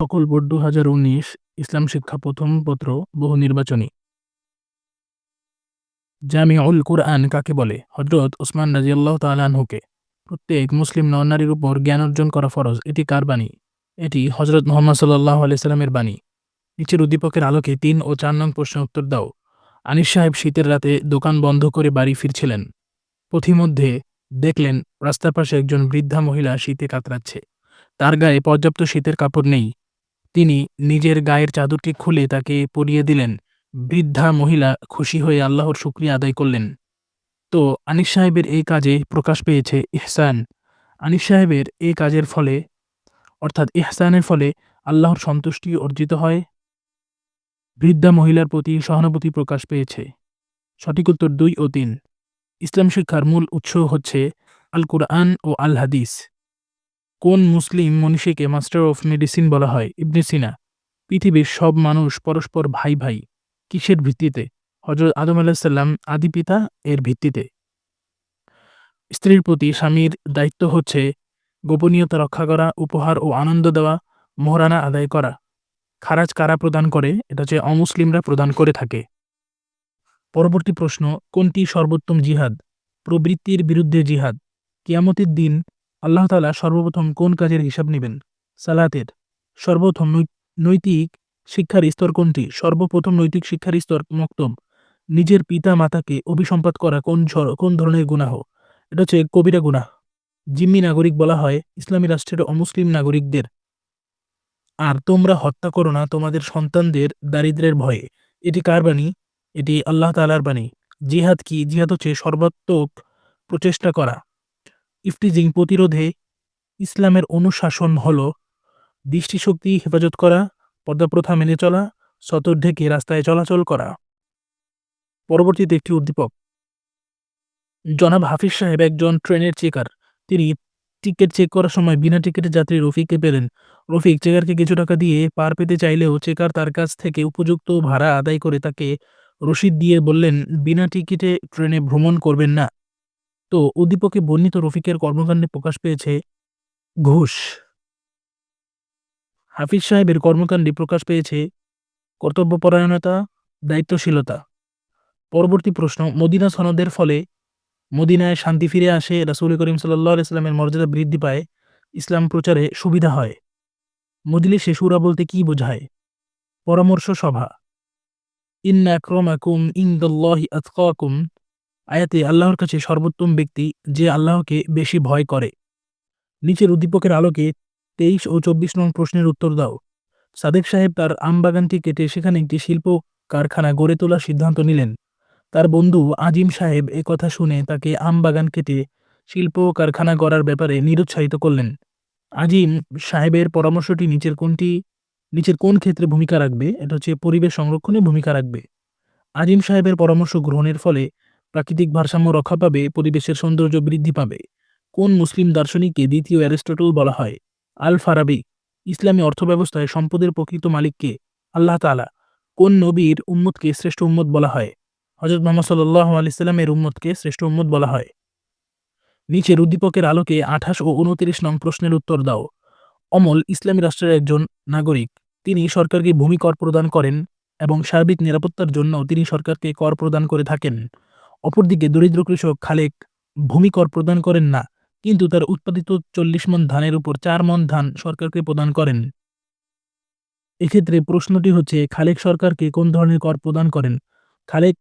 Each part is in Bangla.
সকল বোর্ড দু হাজার উনিশ ইসলাম শিক্ষা প্রথম পত্র বহু নির্বাচনী। জামিউল কুরআন কাকে বলে? হজরত ওসমান রাজিয়াল্লাহ তালানহুকে প্রত্যেক মুসলিম নরনারীর উপর জ্ঞান অর্জন করা ফরজ, এটি কার বাণী? এটি হজরত মোহাম্মদ সাল্লাহ আলাইসাল্লামের বাণী। নিচের উদ্দীপকের আলোকে তিন ও চার নং প্রশ্নের উত্তর দাও। আনিস সাহেব শীতের রাতে দোকান বন্ধ করে বাড়ি ফিরছিলেন। পথিমধ্যে দেখলেন রাস্তার পাশে একজন বৃদ্ধা মহিলা শীতে কাতরাচ্ছে। তার গায়ে পর্যাপ্ত শীতের কাপড় নেই। তিনি নিজের গায়ের চাদরটি খুলে তাকে পরিয়ে দিলেন। বৃদ্ধা মহিলা খুশি হয়ে আল্লাহর শুক্রিয়া আদায় করলেন। তো আনিস সাহেবের এই কাজে প্রকাশ পেয়েছে ইহসান। আনিস সাহেবের এই কাজের ফলে, অর্থাৎ ইহসানের ফলে আল্লাহর সন্তুষ্টি অর্জিত হয়। বৃদ্ধা মহিলার প্রতি সহানুভূতি প্রকাশ পেয়েছে। সঠিক উত্তর দুই ও তিন। ইসলাম শিক্ষার মূল উৎস হচ্ছে আল কুরআন ও আল হাদিস কোন মুসলিম মনীষীকে মাস্টার অফ মেডিসিন বলা হয়? ইবনে সিনা। পৃথিবীর সব মানুষ পরস্পর ভাই ভাই। কিসের ভিত্তিতে? হজরত আদম আলাহিসাল্লাম আদি পিতা, এর ভিত্তিতে। স্ত্রীর প্রতি স্বামীর দায়িত্ব হচ্ছে গোপনীয়তা রক্ষা করা, উপহার ও আনন্দ দেওয়া, মোহরানা আদায় করা। খারাজ কারা প্রদান করে? এটা হচ্ছে অমুসলিমরা প্রদান করে থাকে। পরবর্তী প্রশ্ন, কোনটি সর্বোত্তম জিহাদ? প্রবৃত্তির বিরুদ্ধে জিহাদ। কিয়ামতের দিন আল্লাহ তালা সর্বপ্রথম কোন কাজের হিসাব নেবেন? সালাতের। সর্বপ্রথম নৈতিক শিক্ষার স্তর কোনটি? সর্বপ্রথম নৈতিক শিক্ষার স্তর মক্তব নিজের পিতা মাতাকে অভিসম্পাদ করা কোন কোন ধরনের গুনাহ? এটা হচ্ছে কবিরা গুনাহ। জিম্মি নাগরিক বলা হয় ইসলামী রাষ্ট্রের অমুসলিম নাগরিকদের। আর তোমরা হত্যা করো না তোমাদের সন্তানদের দারিদ্রের ভয়ে। এটি কার বাণী? এটি আল্লাহ তালার বাণী। জিহাদ কি? জিহাদ হচ্ছে সর্বাত্মক প্রচেষ্টা করা। ইফটিজিং প্রতিরোধে ইসলামের অনুশাসন হল, দৃষ্টিশক্তি হেফাজত করা, পর্দাপ্রথা মেনে চলা সতর ঢেকে রাস্তায় চলাচল করা। পরবর্তীতে একটি উদ্দীপক। জনাব হাফিজ সাহেব একজন ট্রেনের চেকার। তিনি টিকিট চেক করার সময় বিনা টিকিটের যাত্রী রফিককে পেলেন। রফিক চেকারকে কিছু টাকা দিয়ে পার পেতে চাইলেও চেকার তার কাছ থেকে উপযুক্ত ভাড়া আদায় করে তাকে রসিদ দিয়ে বললেন, বিনা টিকিটে ট্রেনে ভ্রমণ করবেন না। তো উদ্দীপকে বর্ণিত রফিকের কর্মকাণ্ডে প্রকাশ পেয়েছে ঘুষ। হাফিজ সাহেবের কর্মকাণ্ডে প্রকাশ পেয়েছে কর্তব্যপরায়ণতা, দায়িত্বশীলতা। পরবর্তী প্রশ্ন, মদিনা সনদের ফলে মদিনায় শান্তি ফিরে আসে রাসুল করিম সাল্লাহ ইসলামের মর্যাদা বৃদ্ধি পায়, ইসলাম প্রচারে সুবিধা হয়। মজলিসে সুরা বলতে কি বোঝায়? পরামর্শ সভা। ইন্না ক্রমাকুম ইন্দল্লাহি আতকাকুম আয়াতে আল্লাহর কাছে সর্বোত্তম ব্যক্তি যে আল্লাহকে বেশি ভয় করে। নিচের উদ্দীপকের আলোকে তেইশ ও চব্বিশ নং প্রশ্নের উত্তর দাও। সাদেক সাহেব তার আমবাগানটি কেটে সেখানে একটি শিল্প কারখানা গড়ে তোলার সিদ্ধান্ত নিলেন। তার বন্ধু আজিম সাহেব এ কথা শুনে তাকে আমবাগান কেটে শিল্প কারখানা গড়ার ব্যাপারে নিরুৎসাহিত করলেন। আজিম সাহেবের পরামর্শটি নিচের কোনটি, নিচের কোন ক্ষেত্রে ভূমিকা রাখবে, এটা হচ্ছে পরিবেশ সংরক্ষণে ভূমিকা রাখবে। আজিম সাহেবের পরামর্শ গ্রহণের ফলে প্রাকৃতিক ভারসাম্য রক্ষা পাবে, পরিবেশের সৌন্দর্য বৃদ্ধি পাবে। কোন মুসলিম দার্শনিককে দ্বিতীয় অ্যারিস্টটল বলা হয়? আল ফারাবি ইসলামী অর্থব্যবস্থায় সম্পদের প্রকৃত মালিককে আল্লাহ তালা কোন নবীর উম্মতকে শ্রেষ্ঠ উম্মত বলা হয়? হজরত মোহাম্মদ সাল্লাহ আলিয়াল্লামের উম্মতকে শ্রেষ্ঠ উম্মত বলা হয়। নিচের উদ্দীপকের আলোকে আঠাশ ও উনত্রিশ নং প্রশ্নের উত্তর দাও। অমল ইসলামী রাষ্ট্রের একজন নাগরিক। তিনি সরকারকে ভূমি কর প্রদান করেন এবং সার্বিক নিরাপত্তার জন্য তিনি সরকারকে কর প্রদান করে থাকেন। অপরদিকে দরিদ্র কৃষক খালেক ভূমি কর প্রদান করেন না, কিন্তু তার উৎপাদিত চল্লিশ মন ধানের উপর চার মন ধান সরকারকে প্রদান করেন। এক্ষেত্রে প্রশ্নটি হচ্ছে, খালেক সরকারকে কোন ধরনের কর প্রদান করেন? খালেক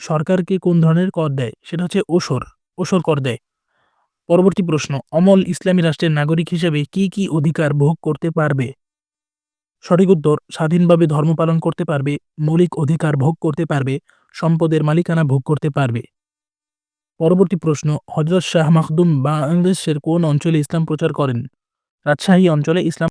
সরকারকে কোন ধরনের কর দেয়? সেটা হচ্ছে ওসর ওসর কর দেয়। পরবর্তী প্রশ্ন, অমল ইসলামী রাষ্ট্রের নাগরিক হিসেবে কি কি অধিকার ভোগ করতে পারবে? সঠিক উত্তর, স্বাধীনভাবে ধর্ম পালন করতে পারবে, মৌলিক অধিকার ভোগ করতে পারবে সম্পদের মালিকানা ভোগ করতে পারবে। পরবর্তী প্রশ্ন হজরত শাহ মাহদুম বাংলাদেশের কোন অঞ্চলে ইসলাম প্রচার করেন? রাজশাহী অঞ্চলে ইসলাম